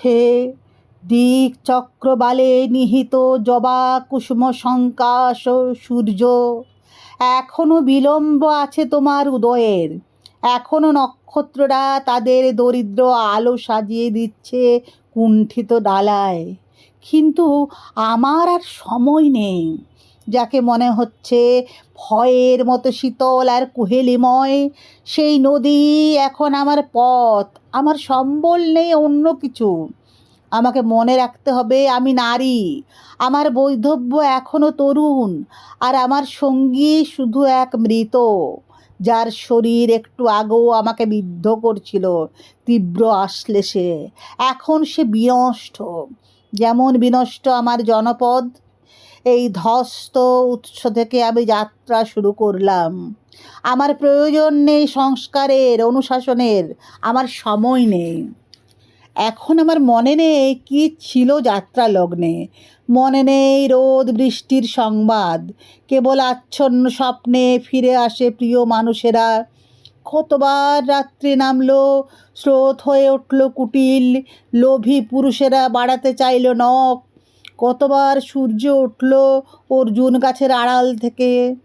হে দিক চক্রবালে নিহিত জবা কুসুম সংকাশ সূর্য। এখনও বিলম্ব আছে তোমার উদয়ের। এখনও নক্ষত্ররা তাদের দরিদ্র আলো সাজিয়ে দিচ্ছে কুণ্ঠিত ডালায়। কিন্তু আমার আর সময় নেই, যাকে মনে হচ্ছে ভয়ের মতো শীতল আর কুহেলিময়, সেই নদী এখন আমার পথ। আমার সম্বল নেই অন্য কিছু। আমাকে মনে রাখতে হবে আমি নারী। আমার বৈধব্য এখনও তরুণ। আর আমার সঙ্গী শুধু এক মৃত, যার শরীর একটু আগেও আমাকে বিদ্ধ করছিল, তীব্র আশ্লেষে। এখন সে বিনষ্ট। যেমন বিনষ্ট আমার জনপদ এই ধস্ত উৎস থেকে আমি যাত্রা শুরু করলাম। আমার প্রয়োজন নেই সংস্কারের, অনুশাসনের, আমার সময় নেই। এখন আমার মনে নেই কি ছিল যাত্রা লগ্নে। মনে নেই রোদ বৃষ্টির সংবাদ, কেবল আচ্ছন্ন স্বপ্নে ফিরে আসে প্রিয় মানুষেরা। কতবার রাত্রি নামলো, স্রোত হয়ে উঠল কুটিল, লোভী পুরুষেরা বাড়াতে চাইল নখ কতবার সূর্য উঠল অর্জুন গাছের আড়াল থেকে।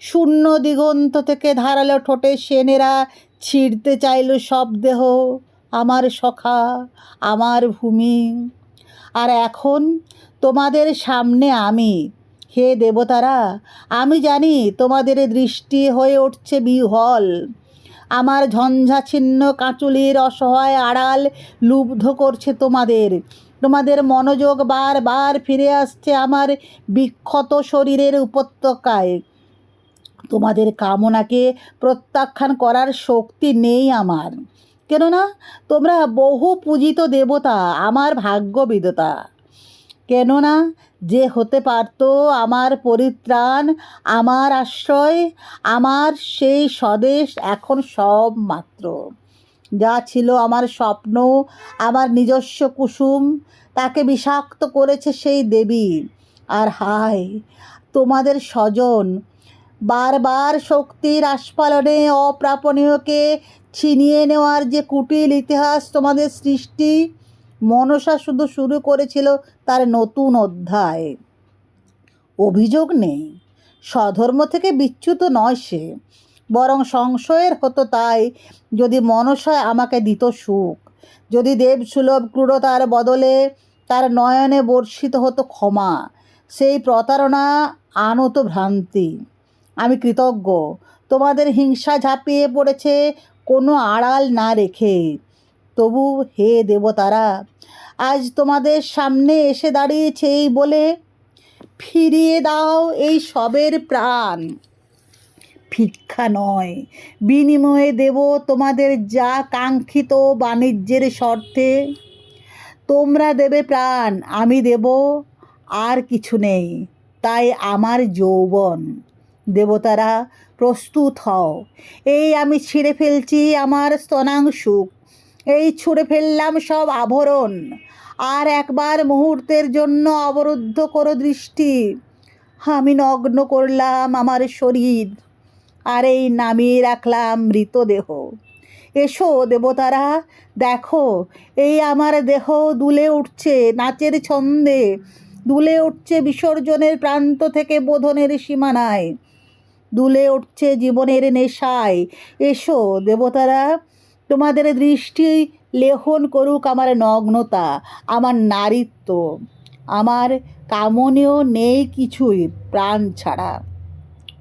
শূন্য দিগন্ত থেকে ধারালো ঠোঁটে সেনেরা ছিঁড়তে চাইল সব দেহ। আমার সখা, আমার ভূমি। আর এখন তোমাদের সামনে আমি। হে দেবতারা, আমি জানি তোমাদের দৃষ্টি হয়ে উঠছে বিহল। আমার ঝঞ্ঝাছিন্ন কাঁচুলির অসহায় আড়াল লুব্ধ করছে তোমাদের। তোমাদের মনোযোগ বারবার ফিরে আসছে আমার বিক্ষত শরীরের উপত্যকায়। তোমাদের কামনাকে প্রত্যাখ্যান করার শক্তি নেই আমার। কেননা তোমরা বহু পূজিত দেবতা, আমার ভাগ্য বিদতা কেননা যে হতে পারত আমার পরিত্রাণ, আমার আশ্রয়, আমার সেই স্বদেশ এখন সব মাত্র যা ছিল আমার স্বপ্ন, আমার নিজস্ব কুসুম, তাকে বিষাক্ত করেছে সেই দেবী। আর হায়, তোমাদের স্বজন বারবার শক্তির আস্ফালনে অপ্রাপণীয়কে ছিনিয়ে নেওয়ার যে কুটিল ইতিহাস তোমাদের সৃষ্টি, মনসা শুধু শুরু করেছিল তার নতুন অধ্যায়। অভিযোগ নেই, স্বধর্ম থেকে বিচ্যুত নয় সে। বরং সংশয়ের হতো তাই, যদি মনসা আমাকে দিত সুখ। যদি দেবসুলভ ক্রূরতার বদলে তার নয়নে বর্ষিত হতো ক্ষমা, সেই প্রতারণা আনত ভ্রান্তি। আমি কৃতজ্ঞ, তোমাদের হিংসা ঝাঁপিয়ে পড়েছে, কোনো আড়াল না রেখে। তবু হে দেবতারা, আজ তোমাদের সামনে এসে দাঁড়িয়েছে এই বলে ফিরিয়ে দাও এই সবের প্রাণ। ভিক্ষা নয়। বিনিময়ে দেব তোমাদের যা কাঙ্ক্ষিত বাণিজ্যের শর্তে তোমরা দেবে প্রাণ, আমি দেব, আর কিছু নেই। তাই আমার যৌবন। দেবতারা, প্রস্তুত হও। এই আমি ছিঁড়ে ফেলছি আমার স্তনাংশু। এই ছুঁড়ে ফেললাম সব আভরণ। আর একবার মুহূর্তের জন্য অবরুদ্ধ করো দৃষ্টি। আমি নগ্ন করলাম আমার শরীর। আর এই নামিয়ে রাখলাম মৃতদেহ। এসো দেবতারা, দেখো, এই আমার দেহ দুলে উঠছে নাচের ছন্দে, দুলে উঠছে বিসর্জনের প্রান্ত থেকে বোধনের সীমানায়, দুলে উঠছে জীবনের নেশায়। এসো দেবতারা, তোমাদের দৃষ্টি লেহন করুক আমার নগ্নতা, আমার নারীত্ব, আমার কামনীয় নেই কিছুই প্রাণ ছাড়া।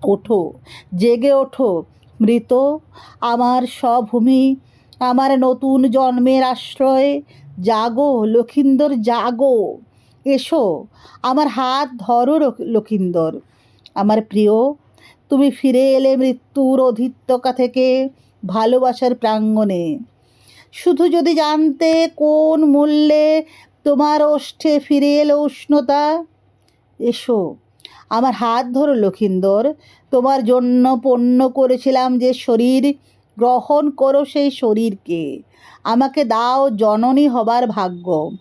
ওঠো, জেগে ওঠো, মৃত। আমার স্বভূমি, আমার নতুন জন্মের আশ্রয়। জাগো লক্ষিন্দর, জাগো। এসো, আমার হাত ধরো লক- লক্ষিন্দর। আমার প্রিয়, তুমি ফিরে এলে মৃত্যুর অধিত্যকা থেকে ভালোবাসার প্রাঙ্গণে। শুধু যদি জানতে কোন মূল্যে তোমার ওষ্ঠে ফিরে এলো উষ্ণতা, এসো। আমার হাত ধরো লক্ষিন্দর, তোমার জন্য পণ্য করেছিলাম যে শরীর, গ্রহণ করো সেই শরীরকে। আমাকে দাও জননী হবার ভাগ্য।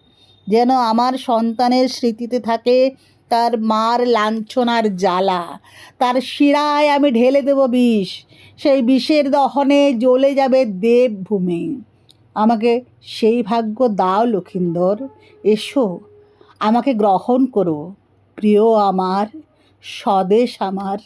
যেন আমার সন্তানের স্মৃতিতে থাকে তার মার লাঞ্ছনার জ্বালা। তার শিরায় আমি ঢেলে দেব বিষ। সেই বিষের দহনে জ্বলে যাবে দেবভূমি। আমাকে সেই ভাগ্য দাও লক্ষিন্দর। এসো, আমাকে গ্রহণ করো। প্রিয় আমার স্বদেশ আমার।